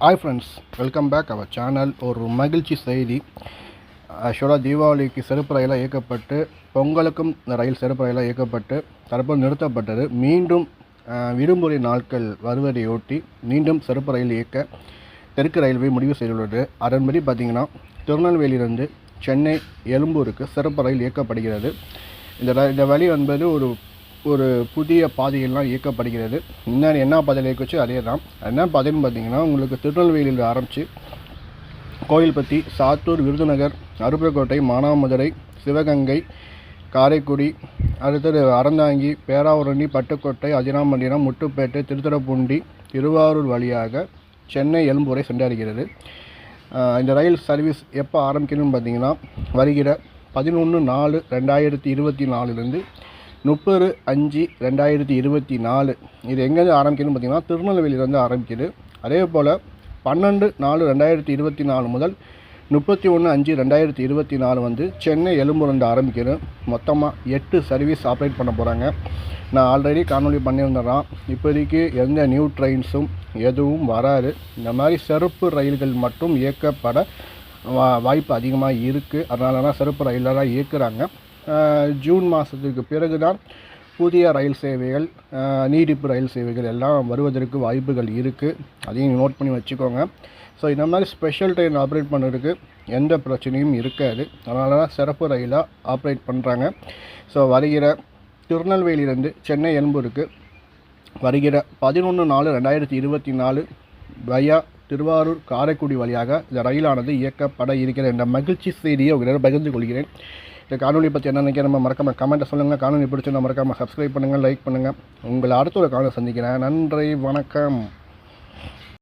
Hi friends welcome back our channel ஒரு மகிழ்ச்சி செய்தி. ஆக்சுவலாக தீபாவளிக்கு சிறப்பு ரயிலாக இயக்கப்பட்டு பொங்கலுக்கும் இந்த ரயில் சிறப்பு ரயிலாக இயக்கப்பட்டு தற்போது நிறுத்தப்பட்டது. மீண்டும் விடுமுறை நாட்கள் வருவதையொட்டி மீண்டும் சிறப்பு ரயில் இயக்க தெற்கு ரயில்வே முடிவு செய்துள்ளது. அதன்படி பார்த்திங்கன்னா திருநெல்வேலியிலிருந்து சென்னை எழும்பூருக்கு சிறப்பு ரயில் இயக்கப்படுகிறது. இந்த ர- இந்த வழி என்பது ஒரு ஒரு புதிய பாதையெல்லாம் இயக்கப்படுகிறது. முன்னாடி என்ன பாதையில் இயக்குச்சு அதே தான் என்ன பாதைன்னு பார்த்தீங்கன்னா உங்களுக்கு திருநெல்வேலியில் ஆரம்பித்து கோயில்பட்டி சாத்தூர் விருதுநகர் அருப்புக்கோட்டை மானாமதுரை சிவகங்கை காரைக்குடி அடுத்தது அறந்தாங்கி பேராவூரணி பட்டுக்கோட்டை அஜினாமண்டினம் முட்டுப்பேட்டை திருத்துறைப்பூண்டி திருவாரூர் வழியாக சென்னை எழும்பூரை சென்றடைகிறது. இந்த ரயில் சர்வீஸ் எப்போ ஆரம்பிக்கணும்னு பார்த்தீங்கன்னா வருகிற பதினொன்று நாலு ரெண்டாயிரத்தி இருபத்தி நாலுலேருந்து முப்பது அஞ்சு ரெண்டாயிரத்தி இருபத்தி நாலு. இது எங்கேருந்து ஆரம்பிக்கணும்னு பார்த்திங்கன்னா திருநெல்வேலியிலேருந்து ஆரம்பிக்குது. அதே போல் பன்னெண்டு நாலு ரெண்டாயிரத்தி இருபத்தி நாலு முதல் முப்பத்தி ஒன்று அஞ்சு ரெண்டாயிரத்தி இருபத்தி நாலு வந்து சென்னை எழும்பூர்லேருந்து ஆரம்பிக்கிறேன் மொத்தமாக எட்டு சர்வீஸ் ஆப்ரேட் பண்ண போகிறாங்க நான் ஆல்ரெடி காணொலி பண்ணியிருந்தேன் இப்போதைக்கு எந்த நியூ ட்ரெயின்ஸும் எதுவும் வராது. இந்த மாதிரி சிறப்பு ரயில்கள் மட்டும் இயக்கப்பட வா வாய்ப்பு அதிகமாக இருக்குது அதனால தான் சிறப்பு ரயிலில் இயக்குறாங்க. ஜூன் மாதத்துக்கு பிறகு தான் புதிய ரயில் சேவைகள் நீடிப்பு ரயில் சேவைகள் எல்லாம் வருவதற்கு வாய்ப்புகள் இருக்குது அதையும் நோட் பண்ணி வச்சுக்கோங்க. ஸோ இந்த மாதிரி ஸ்பெஷல் ட்ரெயின் ஆப்ரேட் பண்ணுறதுக்கு எந்த பிரச்சனையும் இருக்காது. அதனால தான் சிறப்பு ரயிலாக ஆப்ரேட் பண்ணுறாங்க ஸோ வருகிற திருநெல்வேலியிலேருந்து சென்னை எலும்பூருக்கு வருகிற பதினொன்று நாலு ரெண்டாயிரத்தி இருபத்தி நாலு வயா திருவாரூர் காரைக்குடி வழியாக இந்த ரயிலானது இயக்கப்பட இருக்கிற. என்ற மகிழ்ச்சி செய்தியை உங்களிடம் பகிர்ந்து கொள்கிறேன். இந்த காணொலி பற்றி என்ன நினைக்கிற நம்ம மறக்காம கமெண்ட்டை சொல்லுங்கள் காணொலி பிடிச்சிருந்தா மறக்காமல் சப்ஸ்கிரைப் பண்ணுங்கள் லைக் பண்ணுங்கள் உங்களை அடுத்த ஒரு காணொலி சந்திக்கிறேன். நன்றி வணக்கம்.